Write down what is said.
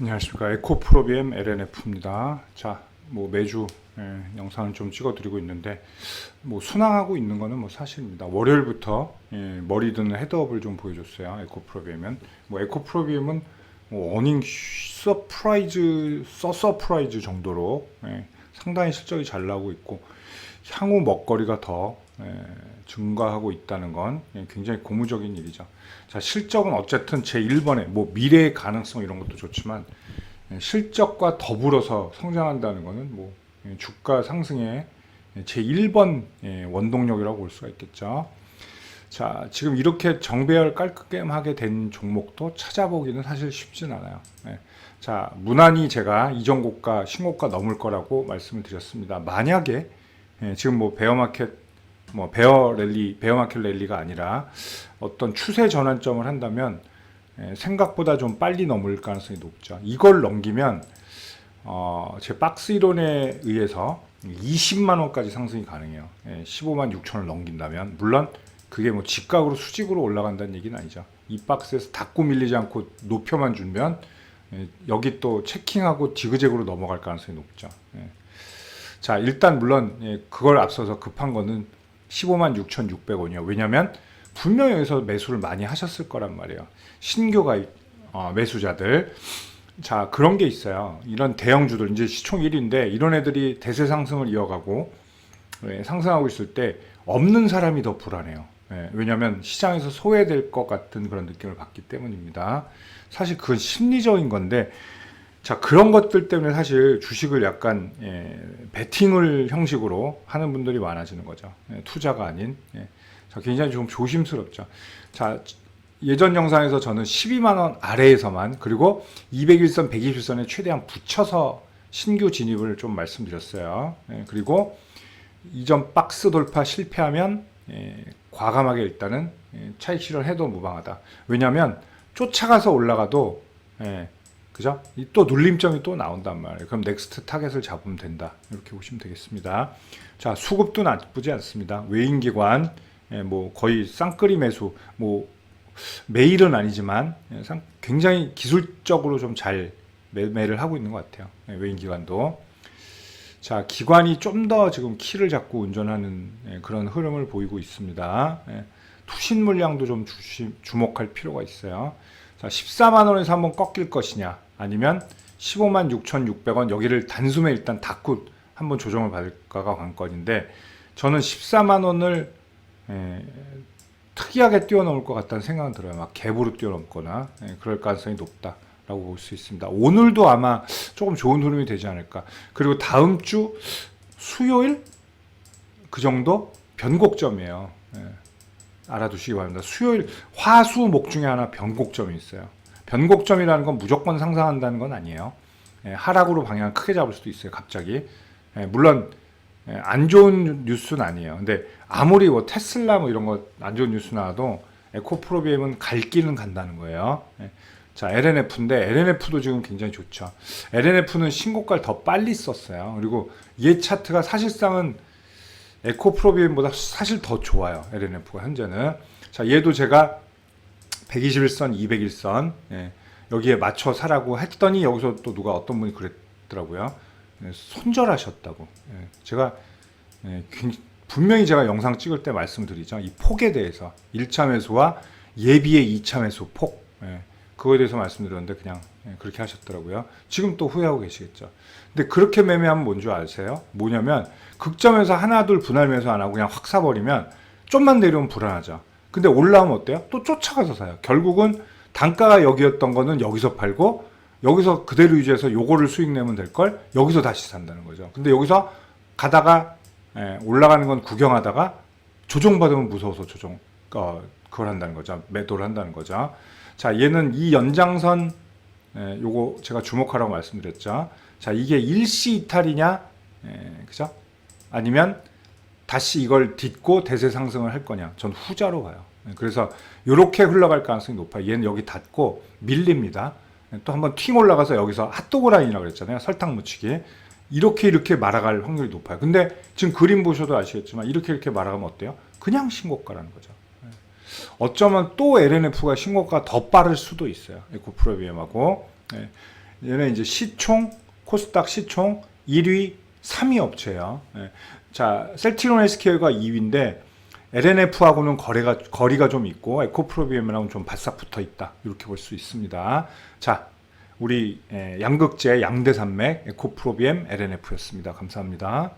안녕하십니까 에코프로비엠 LNF입니다. 자, 뭐 매주 예, 영상을 좀 찍어 드리고 있는데 뭐 순항하고 있는 거는 뭐 사실입니다. 월요일부터 예, 머리 드는 헤드업을 좀 보여줬어요. 에코프로비엠은 뭐 에코프로비엠은 뭐 어닝 서프라이즈 서 서프라이즈 정도로 예, 상당히 실적이 잘 나오고 있고 향후 먹거리가 더 예, 증가하고 있다는 건 예, 굉장히 고무적인 일이죠. 자, 실적은 어쨌든 제 1번에 뭐 미래의 가능성 이런 것도 좋지만 예, 실적과 더불어서 성장한다는 것은 뭐 예, 주가 상승의 제 1번 예, 원동력이라고 볼 수가 있겠죠. 자, 지금 이렇게 정배열 깔끔하게 된 종목도 찾아보기는 사실 쉽진 않아요. 예. 자, 무난히 제가 이전 고가, 신고가 넘을 거라고 말씀을 드렸습니다. 만약에 예, 지금 뭐 베어마켓 뭐 베어 랠리, 베어 마켓 랠리가 아니라 어떤 추세 전환점을 한다면 예, 생각보다 좀 빨리 넘을 가능성이 높죠. 이걸 넘기면 어, 제 박스 이론에 의해서 20만 원까지 상승이 가능해요. 예, 15만 6천을 넘긴다면 물론 그게 뭐 직각으로 수직으로 올라간다는 얘기는 아니죠. 이 박스에서 닫고 밀리지 않고 높여만 주면 예, 여기 또 체킹하고 지그재그로 넘어갈 가능성이 높죠. 예. 자 일단 물론 예, 그걸 앞서서 급한 거는 15만 6,600원이요. 왜냐하면 분명히 여기서 매수를 많이 하셨을 거란 말이에요. 신규 가입 어, 매수자들. 자 그런 게 있어요. 이런 대형주들 이제 시총 1위인데 이런 애들이 대세 상승을 이어가고 예, 상승하고 있을 때 없는 사람이 더 불안해요. 예, 왜냐하면 시장에서 소외될 것 같은 그런 느낌을 받기 때문입니다. 사실 그건 심리적인 건데 자 그런 것들 때문에 사실 주식을 약간 예, 베팅을 형식으로 하는 분들이 많아지는 거죠. 예, 투자가 아닌. 예. 자 굉장히 좀 조심스럽죠. 자 예전 영상에서 저는 12만 원 아래에서만 그리고 201선, 121선에 최대한 붙여서 신규 진입을 좀 말씀드렸어요. 예, 그리고 이전 박스 돌파 실패하면 예, 과감하게 일단은 예, 차익 실현해도 무방하다. 왜냐하면 쫓아가서 올라가도 예, 그죠? 이또 눌림점이 또 나온단 말이에요. 그럼 넥스트 타겟을 잡으면 된다. 이렇게 보시면 되겠습니다. 자, 수급도 나쁘지 않습니다. 외인기관, 예, 뭐 거의 쌍끌이 매수, 뭐 매일은 아니지만 예, 상- 굉장히 기술적으로 좀 잘 매매를 하고 있는 것 같아요. 예, 외인기관도. 자, 기관이 좀 더 지금 키를 잡고 운전하는 예, 그런 흐름을 보이고 있습니다. 예, 투신 물량도 좀 주시, 주목할 필요가 있어요. 자, 14만 원에서 한번 꺾일 것이냐, 아니면 15만 6,600원 여기를 단숨에 일단 닫고 한번 조정을 받을까가 관건인데 저는 14만 원을 예, 특이하게 뛰어넘을 것 같다는 생각은 들어요. 막 갭으로 뛰어넘거나 예, 그럴 가능성이 높다라고 볼 수 있습니다. 오늘도 아마 조금 좋은 흐름이 되지 않을까. 그리고 다음 주 수요일 그 정도 변곡점이에요. 예, 알아두시기 바랍니다. 수요일 화수 목 중에 하나 변곡점이 있어요. 변곡점이라는 건 무조건 상상한다는 건 아니에요. 예, 하락으로 방향을 크게 잡을 수도 있어요. 갑자기. 예, 물론 예, 안 좋은 뉴스는 아니에요. 근데 아무리 뭐 테슬라 뭐 이런 거 안 좋은 뉴스 나와도 에코프로비엠은 갈 길은 간다는 거예요. 예. 자, LNF인데 LNF도 지금 굉장히 좋죠. LNF는 신고가를 더 빨리 썼어요. 그리고 얘 차트가 사실상은 에코프로비엠보다 사실 더 좋아요. LNF가 현재는. 자, 얘도 제가 121선, 201선 예, 여기에 맞춰 사라고 했더니 여기서 또 누가 어떤 분이 그랬더라고요. 예, 손절하셨다고. 예, 제가 예, 굉- 분명히 제가 영상 찍을 때 말씀드리죠. 이 폭에 대해서 1차 매수와 예비의 2차 매수 폭 예, 그거에 대해서 말씀드렸는데 그냥 예, 그렇게 하셨더라고요. 지금 또 후회하고 계시겠죠. 근데 그렇게 매매하면 뭔지 아세요? 뭐냐면 극점에서 하나 둘 분할 매수 안 하고 그냥 확 사버리면 좀만 내려오면 불안하죠. 근데 올라오면 어때요? 또 쫓아가서 사요. 결국은 단가가 여기였던 거는 여기서 팔고 여기서 그대로 유지해서 요거를 수익 내면 될 걸 여기서 다시 산다는 거죠. 근데 여기서 가다가 예, 올라가는 건 구경하다가 조정받으면 무서워서 조정 어, 그걸 한다는 거죠. 매도를 한다는 거죠. 자, 얘는 이 연장선 예, 요거 제가 주목하라고 말씀드렸죠. 자, 이게 일시 이탈이냐, 예, 그죠? 아니면 다시 이걸 딛고 대세 상승을 할 거냐? 전 후자로 봐요. 예, 그래서 이렇게 흘러갈 가능성이 높아요. 얘는 여기 닫고 밀립니다. 예, 또 한번 팅 올라가서 여기서 핫도그 라인이라고 그랬잖아요. 설탕 묻히기. 이렇게 이렇게 말아갈 확률이 높아요. 근데 지금 그림 보셔도 아시겠지만 이렇게 이렇게 말아가면 어때요? 그냥 신고가라는 거죠. 예. 어쩌면 또 LNF가 신고가 더 빠를 수도 있어요. 에코프로비엠하고. 예. 얘는 이제 시총 코스닥 시총 1위 3위 업체예요. 예. 자, 셀트리온 헬스케어가 2위인데 LNF하고는 거래가 거리가 좀 있고 에코프로비엠이랑은 좀 바싹 붙어 있다. 이렇게 볼 수 있습니다. 자, 우리 예, 양극재 양대산맥 에코프로비엠 LNF였습니다. 감사합니다.